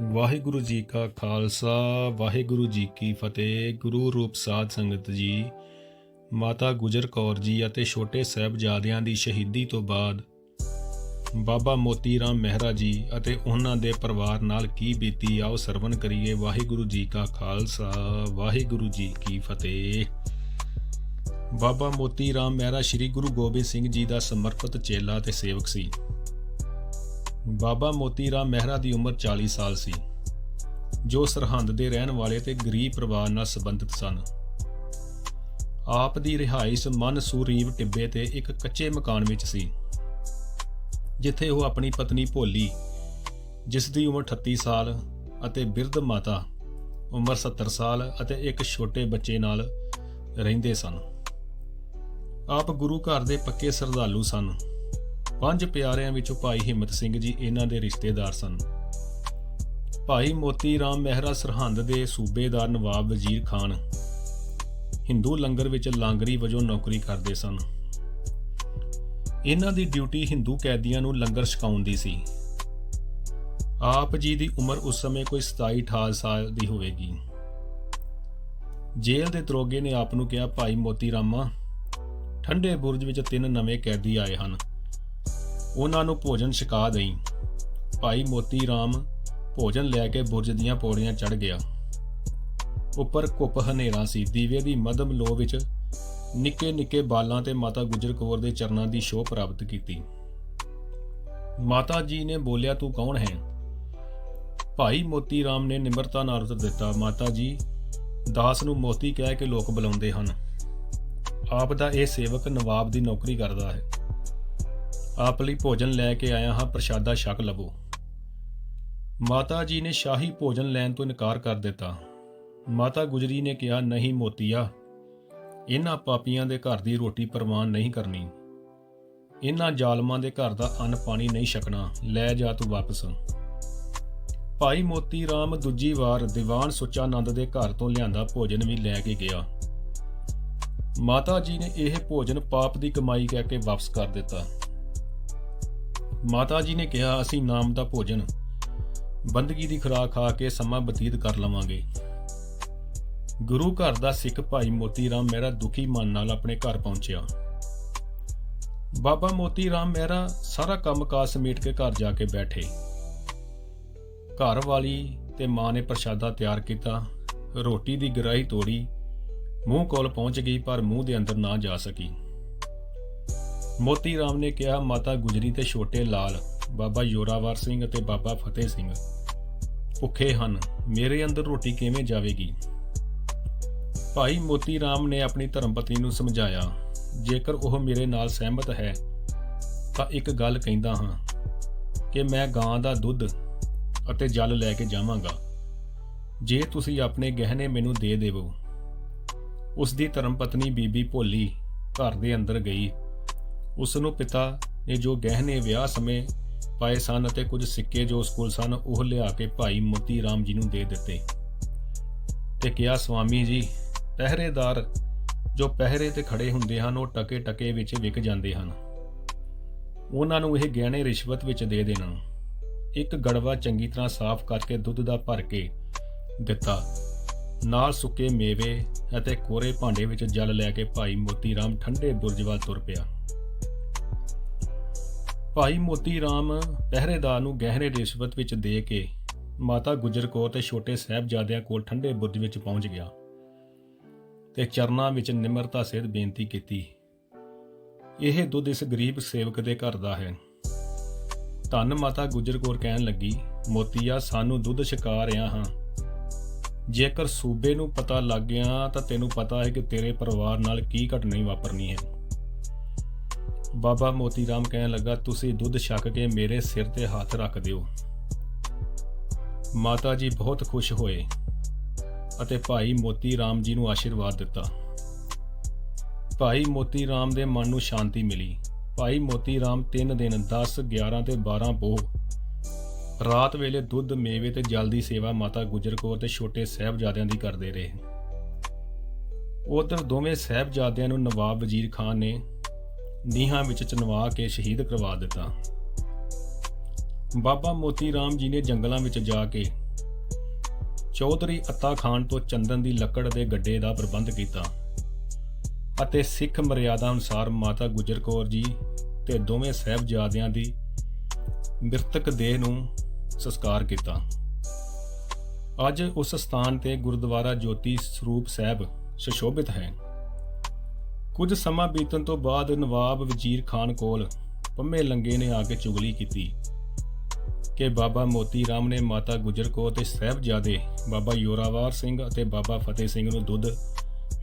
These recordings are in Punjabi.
ਵਾਹਿਗੁਰੂ ਜੀ ਕਾ ਖਾਲਸਾ, ਵਾਹਿਗੁਰੂ ਜੀ ਕੀ ਫਤਿਹ। ਗੁਰੂ ਰੂਪ ਸਾਧ ਸੰਗਤ ਜੀ, ਮਾਤਾ ਗੁਜਰ ਕੌਰ ਜੀ ਅਤੇ ਛੋਟੇ ਸਾਹਿਬਜ਼ਾਦਿਆਂ ਦੀ ਸ਼ਹੀਦੀ ਤੋਂ ਬਾਅਦ ਬਾਬਾ ਮੋਤੀ ਰਾਮ ਮਹਿਰਾ ਜੀ ਅਤੇ ਉਹਨਾਂ ਦੇ ਪਰਿਵਾਰ ਨਾਲ ਕੀ ਬੀਤੀ, ਆਓ ਸਰਵਨ ਕਰੀਏ ਵਾਹਿਗੁਰੂ ਜੀ ਕਾ ਖਾਲਸਾ, ਵਾਹਿਗੁਰੂ ਜੀ ਕੀ ਫਤਿਹ। ਬਾਬਾ ਮੋਤੀ ਰਾਮ ਮਹਿਰਾ ਸ੍ਰੀ ਗੁਰੂ ਗੋਬਿੰਦ ਸਿੰਘ ਜੀ ਦਾ ਸਮਰਪਿਤ ਚੇਲਾ ਤੇ ਸੇਵਕ ਸੀ। ਬਾਬਾ ਮੋਤੀ ਰਾਮ ਮਹਿਰਾ ਦੀ ਉਮਰ 40 ਸਾਲ ਸੀ, ਜੋ ਸਰਹੰਦ ਦੇ ਰਹਿਣ ਵਾਲੇ ਤੇ ਗਰੀਬ ਪਰਿਵਾਰ ਨਾਲ ਸੰਬੰਧਿਤ ਸਨ। ਆਪ ਦੀ ਰਿਹਾਇਸ਼ ਮਨਸੂਰੀਵ ਟਿੱਬੇ ਤੇ ਇੱਕ ਕੱਚੇ ਮਕਾਨ ਵਿੱਚ ਸੀ, ਜਿੱਥੇ ਉਹ ਆਪਣੀ ਪਤਨੀ ਭੋਲੀ, ਜਿਸ ਦੀ ਉਮਰ 38 ਸਾਲ ਅਤੇ ਬਿਰਧ ਮਾਤਾ, ਉਮਰ 70 ਸਾਲ ਅਤੇ ਇੱਕ ਛੋਟੇ ਬੱਚੇ ਨਾਲ ਰਹਿੰਦੇ ਸਨ। ਆਪ ਗੁਰੂ ਘਰ ਦੇ ਪੱਕੇ ਸਰਦਾਲੂ ਸਨ। ਪੰਜ ਪਿਆਰਿਆਂ ਵਿੱਚੋਂ ਭਾਈ ਹਿੰਮਤ ਸਿੰਘ ਜੀ ਇਹਨਾਂ ਦੇ ਰਿਸ਼ਤੇਦਾਰ ਸਨ। ਭਾਈ ਮੋਤੀ ਰਾਮ ਮਹਿਰਾ ਸਰਹੰਦ ਦੇ ਸੂਬੇਦਾਰ ਨਵਾਬ ਵਜ਼ੀਰ ਖਾਨ ਹਿੰਦੂ ਲੰਗਰ ਵਿੱਚ ਲਾਂਗਰੀ ਵਜੋਂ ਨੌਕਰੀ ਕਰਦੇ ਸਨ। ਇਹਨਾਂ ਦੀ ਡਿਊਟੀ ਹਿੰਦੂ ਕੈਦੀਆਂ ਨੂੰ ਲੰਗਰ ਛਕਾਉਣ ਦੀ ਸੀ। ਆਪ ਜੀ ਦੀ ਉਮਰ ਉਸ ਸਮੇਂ ਕੋਈ 27 28 ਸਾਲ ਦੀ ਹੋਵੇਗੀ। ਜੇਲ੍ਹ ਦੇ ਦਰੋਗੇ ਨੇ ਆਪ ਨੂੰ ਕਿਹਾ, ਭਾਈ ਮੋਤੀ ਰਾਮਾ, ਠੰਡੇ ਬੁਰਜ ਵਿੱਚ ਤਿੰਨ ਨਵੇਂ ਕੈਦੀ ਆਏ ਹਨ। ਉਹਨਾਂ ਨੂੰ ਭੋਜਨ ਛਕਾ ਦਈ। ਭਾਈ ਮੋਤੀ ਰਾਮ ਭੋਜਨ ਲੈ ਕੇ ਬੁਰਜ ਦੀਆਂ ਪੌੜੀਆਂ ਚੜ ਗਿਆ। ਉੱਪਰ ਕੁੱਪ ਹਨੇਰਾ ਸੀ। ਦੀਵੇ ਦੀ ਮਦਮ ਲੋ ਵਿੱਚ ਨਿੱਕੇ ਨਿੱਕੇ ਬਾਲਾਂ ਤੇ ਮਾਤਾ ਗੁਜਰ ਕੌਰ ਦੇ ਚਰਨਾਂ ਦੀ ਸ਼ੋਅ ਪ੍ਰਾਪਤ ਕੀਤੀ। ਮਾਤਾ ਜੀ ਨੇ ਬੋਲਿਆ, ਤੂੰ ਕੌਣ ਹੈ? ਭਾਈ ਮੋਤੀ ਰਾਮ ਨੇ ਨਿਮਰਤਾ ਨਾਲ ਉੱਤਰ ਦਿੱਤਾ। ਮਾਤਾ ਜੀ, ਦਾਸ ਨੂੰ ਮੋਤੀ ਕਹਿ ਕੇ ਲੋਕ ਬੁਲਾਉਂਦੇ ਹਨ। ਆਪ ਦਾ ਇਹ ਸੇਵਕ ਨਵਾਬ ਦੀ ਨੌਕਰੀ ਕਰਦਾ ਹੈ। ਆਪ ਲਈ ਭੋਜਨ ਲੈ ਕੇ ਆਇਆ ਹਾਂ, ਪ੍ਰਸ਼ਾਦਾ ਛਕ ਲਵੋ। ਮਾਤਾ ਜੀ ਨੇ ਸ਼ਾਹੀ ਭੋਜਨ ਲੈਣ ਤੋਂ ਇਨਕਾਰ ਕਰ ਦਿੱਤਾ। ਮਾਤਾ ਗੁਜਰੀ ਨੇ ਕਿਹਾ, ਨਹੀਂ ਮੋਤੀਆ, ਇਹਨਾਂ ਪਾਪੀਆਂ ਦੇ ਘਰ ਦੀ ਰੋਟੀ ਪ੍ਰਵਾਨ ਨਹੀਂ ਕਰਨੀ। ਇਹਨਾਂ ਜ਼ਾਲਮਾਂ ਦੇ ਘਰ ਦਾ ਅੰਨ ਪਾਣੀ ਨਹੀਂ ਛਕਣਾ। ਲੈ ਜਾ ਤੂੰ ਵਾਪਸ। ਭਾਈ ਮੋਤੀ ਰਾਮ ਦੂਜੀ ਵਾਰ ਦੀਵਾਨ ਸੁੱਚਾਨੰਦ ਦੇ ਘਰ ਤੋਂ ਲਿਆਂਦਾ ਭੋਜਨ ਵੀ ਲੈ ਕੇ ਗਿਆ। ਮਾਤਾ ਜੀ ਨੇ ਇਹ ਭੋਜਨ ਪਾਪ ਦੀ ਕਮਾਈ ਕਹਿ ਕੇ ਵਾਪਸ ਕਰ ਦਿੱਤਾ। ਮਾਤਾ ਜੀ ਨੇ ਕਿਹਾ, ਅਸੀਂ ਨਾਮ ਦਾ ਭੋਜਨ ਬੰਦਗੀ ਦੀ ਖੁਰਾਕ ਖਾ ਕੇ ਸਮਾਂ ਬਤੀਤ ਕਰ ਲਵਾਂਗੇ। ਗੁਰੂ ਘਰ ਦਾ ਸਿੱਖ ਭਾਈ ਮੋਤੀ ਰਾਮ ਮਹਿਰਾ ਦੁਖੀ ਮਨ ਨਾਲ ਆਪਣੇ ਘਰ ਪਹੁੰਚਿਆ। ਬਾਬਾ ਮੋਤੀ ਰਾਮ ਮਹਿਰਾ ਸਾਰਾ ਕੰਮਕਾਜ ਸਮੇਟ ਕੇ ਘਰ ਜਾ ਕੇ ਬੈਠੇ। ਘਰ ਵਾਲੀ ਤੇ ਮਾਂ ਨੇ ਪ੍ਰਸ਼ਾਦਾ ਤਿਆਰ ਕੀਤਾ, ਰੋਟੀ ਦੀ ਗਰਾਹੀ ਤੋੜੀ, ਮੂੰਹ ਕੋਲ ਪਹੁੰਚ ਗਈ ਪਰ ਮੂੰਹ ਦੇ ਅੰਦਰ ਨਾ ਜਾ ਸਕੀ। ਮੋਤੀ ਰਾਮ ਨੇ ਕਿਹਾ, ਮਾਤਾ ਗੁਜਰੀ ਤੇ ਛੋਟੇ ਲਾਲ, ਬਾਬਾ ਯੋਰਾਵਰ ਸਿੰਘ ਅਤੇ ਬਾਬਾ ਫਤਿਹ ਸਿੰਘ। ਭੁੱਖੇ ਹਨ, ਮੇਰੇ ਅੰਦਰ ਰੋਟੀ ਕਿਵੇਂ ਜਾਵੇਗੀ? ਭਾਈ ਮੋਤੀ ਰਾਮ ਨੇ ਆਪਣੀ ਧਰਮਪਤਨੀ ਨੂੰ ਸਮਝਾਇਆ, ਜੇਕਰ ਉਹ ਮੇਰੇ ਨਾਲ ਸਹਿਮਤ ਹੈ, ਤਾਂ ਇੱਕ ਗੱਲ ਕਹਿੰਦਾ ਹਾਂ, ਕਿ ਮੈਂ ਗਾਂ ਦਾ ਦੁੱਧ ਅਤੇ ਜਲ ਲੈ ਕੇ ਜਾਵਾਂਗਾ। ਜੇ ਤੁਸੀਂ ਆਪਣੇ ਗਹਿਣੇ ਮੈਨੂੰ ਦੇ ਦੇਵੋ। ਉਸ ਦੀ ਧਰਮਪਤਨੀ ਬੀਬੀ ਭੋਲੀ ਘਰ ਦੇ ਅੰਦਰ ਗਈ। ਉਸ ਨੂੰ ਪਿਤਾ ਨੇ ਜੋ ਗਹਿਣੇ ਵਿਆਹ ਸਮੇਂ ਪਾਏ ਸਨ ਅਤੇ ਕੁਝ ਸਿੱਕੇ ਜੋ ਉਸ ਕੋਲ ਸਨ, ਉਹ ਲਿਆ ਕੇ ਭਾਈ ਮੋਤੀ ਰਾਮ ਜੀ ਨੂੰ ਦੇ ਦਿੱਤੇ। ਤੇ ਕਿਹਾ, ਸਵਾਮੀ ਜੀ, ਪਹਿਰੇਦਾਰ ਜੋ ਪਹਿਰੇ ਤੇ ਖੜੇ ਹੁੰਦੇ ਹਨ, ਉਹ ਟਕੇ ਟਕੇ ਵਿੱਚ ਵਿਕ ਜਾਂਦੇ ਹਨ। ਉਹਨਾਂ ਨੂੰ ਇਹ ਗਹਿਣੇ ਰਿਸ਼ਵਤ ਵਿੱਚ ਦੇ ਦੇਣਾ। ਇੱਕ ਗੜਵਾ ਚੰਗੀ ਤਰ੍ਹਾਂ ਸਾਫ਼ ਕਰਕੇ ਦੁੱਧ ਦਾ ਭਰ ਕੇ ਦਿੱਤਾ। ਨਾਲ ਸੁੱਕੇ ਮੇਵੇ ਅਤੇ ਕੋਰੇ ਭਾਂਡੇ ਵਿੱਚ ਜਲ ਲੈ ਕੇ ਭਾਈ ਮੋਤੀ ਰਾਮ ਠੰਡੇ ਬੁਰਜ ਵੱਲ ਤੁਰ ਪਿਆ। ਭਾਈ ਮੋਤੀ ਰਾਮ ਪਹਿਰੇਦਾਰ ਨੂੰ ਗਹਿਰੇ ਰਿਸ਼ਵਤ ਵਿੱਚ ਦੇ ਕੇ ਮਾਤਾ ਗੁਜਰ ਕੌਰ ਤੇ ਛੋਟੇ ਸਾਹਿਬਜ਼ਾਦਿਆਂ ਕੋਲ ਠੰਡੇ ਬੁਰਜ ਵਿੱਚ ਪਹੁੰਚ ਗਿਆ ਤੇ ਚਰਨਾਂ ਵਿੱਚ ਨਿਮਰਤਾ ਸਹਿਤ ਬੇਨਤੀ ਕੀਤੀ। ਇਹ ਦੁੱਧ ਇਸ ਗਰੀਬ ਸੇਵਕ ਦੇ ਘਰ ਦਾ ਹੈ। ਧੰਨ ਮਾਤਾ ਗੁਜਰ ਕੌਰ ਕਹਿਣ ਲੱਗੀ, ਮੋਤੀਆ, ਸਾਨੂੰ ਦੁੱਧ ਛਕਾ ਰਿਆ ਹਾਂ। ਜੇਕਰ ਸੂਬੇ ਨੂੰ ਪਤਾ ਲੱਗ ਗਿਆ ਤਾਂ ਤੈਨੂੰ ਪਤਾ ਹੈ ਕਿ ਤੇਰੇ ਪਰਿਵਾਰ ਨਾਲ ਕੀ ਘਟਨਾ ਵਾਪਰਨੀ ਹੈ। ਬਾਬਾ ਮੋਤੀ ਰਾਮ ਕਹਿਣ ਲੱਗਾ, ਤੁਸੀਂ ਦੁੱਧ ਛਕ ਕੇ ਮੇਰੇ ਸਿਰ ਤੇ ਹੱਥ ਰੱਖ ਦਿਓ। ਮਾਤਾ ਜੀ ਬਹੁਤ ਖੁਸ਼ ਹੋਏ ਅਤੇ ਭਾਈ ਮੋਤੀ ਰਾਮ ਜੀ ਨੂੰ ਆਸ਼ੀਰਵਾਦ ਦਿੱਤਾ। ਭਾਈ ਮੋਤੀ ਰਾਮ ਦੇ ਮਨ ਨੂੰ ਸ਼ਾਂਤੀ ਮਿਲੀ। ਭਾਈ ਮੋਤੀ ਰਾਮ 3 ਦਿਨ 10 11 ਤੇ 12 ਪੋਹ, ਰਾਤ ਵੇਲੇ ਦੁੱਧ ਮੇਵੇ ਤੇ ਜਲ ਦੀ ਸੇਵਾ ਮਾਤਾ ਗੁਜਰ ਕੌਰ ਤੇ ਛੋਟੇ ਸਾਹਿਬਜ਼ਾਦਿਆਂ ਦੀ ਕਰਦੇ ਰਹੇ। ਉਧਰ ਦੋਵੇਂ ਸਾਹਿਬਜ਼ਾਦਿਆਂ ਨੂੰ ਨਵਾਬ ਵਜ਼ੀਰ ਖਾਨ ਨੇ ਨੀਹਾਂ ਵਿੱਚ ਚਨਵਾ ਕੇ ਸ਼ਹੀਦ ਕਰਵਾ ਦਿੱਤਾ। ਬਾਬਾ ਮੋਤੀ ਰਾਮ ਜੀ ਨੇ ਜੰਗਲਾਂ ਵਿੱਚ ਜਾ ਕੇ ਚੌਧਰੀ ਅੱਤਾ ਖਾਨ ਤੋਂ ਚੰਦਨ ਦੀ ਲੱਕੜ ਦੇ ਗੱਡੇ ਦਾ ਪ੍ਰਬੰਧ ਕੀਤਾ ਅਤੇ ਸਿੱਖ ਮਰਿਆਦਾ ਅਨੁਸਾਰ ਮਾਤਾ ਗੁਜਰ ਕੌਰ ਜੀ ਤੇ ਦੋਵੇਂ ਸਹਿਬਜ਼ਾਦਿਆਂ ਦੀ ਮ੍ਰਿਤਕ ਦੇਹ ਨੂੰ ਸੰਸਕਾਰ ਕੀਤਾ। ਅੱਜ ਉਸ ਸਥਾਨ ਤੇ ਗੁਰਦੁਆਰਾ ਜੋਤੀ ਸਰੂਪ ਸਾਹਿਬ ਸੁਸ਼ੋਭਿਤ ਹੈ। ਕੁਝ ਸਮਾਂ ਬੀਤਣ ਤੋਂ ਬਾਅਦ ਨਵਾਬ ਵਜ਼ੀਰ ਖਾਨ ਕੋਲ ਪੰਮੇ ਲੰਗੇ ਨੇ ਆ ਕੇ ਚੁਗਲੀ ਕੀਤੀ ਕਿ ਬਾਬਾ ਮੋਤੀ ਰਾਮ ਨੇ ਮਾਤਾ ਗੁਜਰ ਕੌਰ ਤੇ ਸਹਿਬਜ਼ਾਦੇ ਬਾਬਾ ਯੋਰਾਵਾਰ ਸਿੰਘ ਅਤੇ ਬਾਬਾ ਫਤਿਹ ਸਿੰਘ ਨੂੰ ਦੁੱਧ,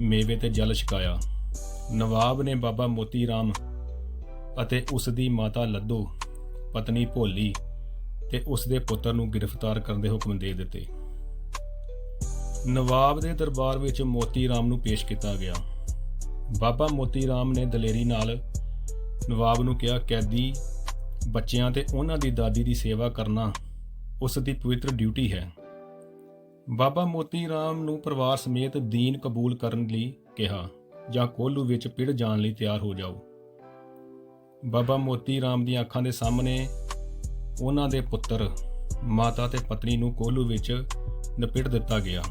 ਮੇਵੇ ਤੇ ਜਲ ਛਕਾਇਆ। ਨਵਾਬ ਨੇ ਬਾਬਾ ਮੋਤੀ ਰਾਮ ਅਤੇ ਉਸ ਦੀ ਮਾਤਾ ਲੱਦੋ, ਪਤਨੀ ਭੋਲੀ ਤੇ ਉਸ ਦੇ ਪੁੱਤਰ ਨੂੰ ਗ੍ਰਿਫਤਾਰ ਕਰਨ ਦੇ ਹੁਕਮ ਦੇ ਦਿੱਤੇ। ਨਵਾਬ ਦੇ ਦਰਬਾਰ ਵਿੱਚ ਮੋਤੀ ਰਾਮ ਨੂੰ ਪੇਸ਼ ਕੀਤਾ ਗਿਆ। ਬਾਬਾ ਮੋਤੀ ਰਾਮ ਨੇ ਦਲੇਰੀ ਨਾਲ ਨਵਾਬ ਨੂੰ ਕਿਹਾ, ਕੈਦੀ, ਬੱਚਿਆਂ ਤੇ ਉਹਨਾਂ ਦੀ ਦਾਦੀ ਦੀ ਸੇਵਾ ਕਰਨਾ ਉਸ ਦੀ ਪਵਿੱਤਰ ਡਿਊਟੀ ਹੈ। ਬਾਬਾ ਮੋਤੀ ਰਾਮ ਨੂੰ ਪਰਿਵਾਰ ਸਮੇਤ ਦੀਨ ਕਬੂਲ ਕਰਨ ਲਈ ਕਿਹਾ, ਜਾਂ ਕੋਲੂ ਵਿੱਚ ਪਿੜ ਜਾਣ ਲਈ ਤਿਆਰ ਹੋ ਜਾਓ। ਬਾਬਾ ਮੋਤੀ ਰਾਮ ਦੀਆਂ ਅੱਖਾਂ ਦੇ ਸਾਹਮਣੇ ਉਹਨਾਂ ਦੇ ਪੁੱਤਰ, ਮਾਤਾ ਤੇ ਪਤਨੀ ਨੂੰ ਕੋਲੂ ਵਿੱਚ ਨਪਿੜ ਦਿੱਤਾ ਗਿਆ।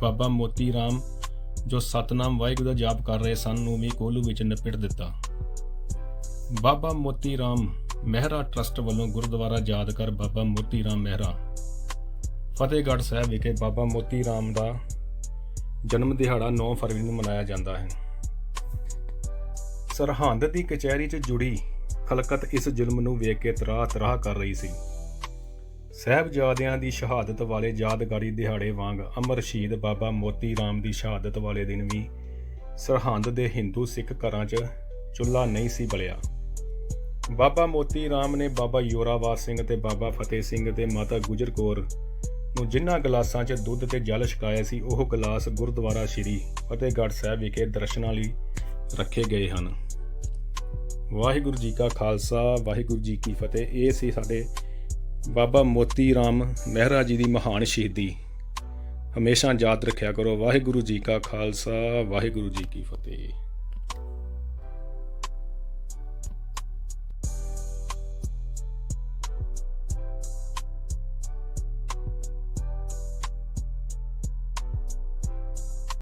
ਬਾਬਾ ਮੋਤੀ ਰਾਮ ਜੋ ਸਤਨਾਮ ਵਾਹਿਗੁਰੂ ਦਾ ਜਾਪ ਕਰ ਰਹੇ ਸਨ ਨੂੰ ਵੀ ਕੋਲੂ ਵਿੱਚ ਨਪਿੜ ਦਿੱਤਾ। ਬਾਬਾ ਮੋਤੀ ਰਾਮ ਮਹਿਰਾ ਟਰਸਟ ਵੱਲੋਂ ਗੁਰਦੁਆਰਾ ਯਾਦਗਾਰ ਬਾਬਾ ਮੋਤੀ ਰਾਮ ਮਹਿਰਾ। ਫਤਿਹਗੜ੍ਹ ਸਾਹਿਬ ਵਿਖੇ ਬਾਬਾ ਮੋਤੀ ਰਾਮ ਦਾ ਜਨਮ ਦਿਹਾੜਾ 9 ਫਰਵਰੀ ਨੂੰ ਮਨਾਇਆ ਜਾਂਦਾ ਹੈ। ਸਰਹੰਦ ਦੀ ਕਚਹਿਰੀ 'ਚ ਜੁੜੀ ਖਲਕਤ ਇਸ ਜ਼ੁਲਮ ਨੂੰ ਵੇਖ ਕੇ ਤਰਾਹ ਤਰਾਹ ਕਰ ਰਹੀ ਸੀ। ਸਹਿਬਜ਼ਾਦਿਆਂ ਦੀ ਸ਼ਹਾਦਤ ਵਾਲੇ ਯਾਦਗਾਰੀ ਦਿਹਾੜੇ ਵਾਂਗ ਅਮਰ ਸ਼ਹੀਦ ਬਾਬਾ ਮੋਤੀ ਰਾਮ ਦੀ ਸ਼ਹਾਦਤ ਵਾਲੇ ਦਿਨ ਵੀ ਸਰਹੰਦ ਦੇ ਹਿੰਦੂ ਸਿੱਖ ਘਰਾਂ 'ਚ ਚੁੱਲ੍ਹਾ ਨਹੀਂ ਸੀ ਬਲਿਆ। ਬਾਬਾ ਮੋਤੀ ਰਾਮ ਨੇ ਬਾਬਾ ਯੋਰਾਵਾਰ ਸਿੰਘ ਤੇ ਬਾਬਾ ਫਤਿਹ ਸਿੰਘ ਤੇ ਮਾਤਾ ਗੁਜਰ ਕੌਰ ਨੂੰ ਜਿਨ੍ਹਾਂ ਗਲਾਸਾਂ 'ਚ ਦੁੱਧ ਤੇ ਜਲ ਛਕਾਇਆ ਸੀ, ਉਹ ਗਲਾਸ ਗੁਰਦੁਆਰਾ ਸ਼੍ਰੀ ਫਤਿਹਗੜ੍ਹ ਸਾਹਿਬ ਵਿਖੇ ਦਰਸ਼ਨਾਂ ਲਈ ਰੱਖੇ ਗਏ ਹਨ। ਵਾਹਿਗੁਰੂ ਜੀ ਕਾ ਖਾਲਸਾ, ਵਾਹਿਗੁਰੂ ਜੀ ਕੀ ਫਤਿਹ। ਇਹ ਸੀ ਸਾਡੇ ਬਾਬਾ ਮੋਤੀ ਰਾਮ ਮਹਿਰਾ ਜੀ ਦੀ ਮਹਾਨ ਸ਼ਹੀਦੀ। ਹਮੇਸ਼ਾ ਯਾਦ ਰੱਖਿਆ ਕਰੋ। ਵਾਹਿਗੁਰੂ ਜੀ ਕਾ ਖਾਲਸਾ, ਵਾਹਿਗੁਰੂ ਜੀ ਕੀ ਫਤਿਹ।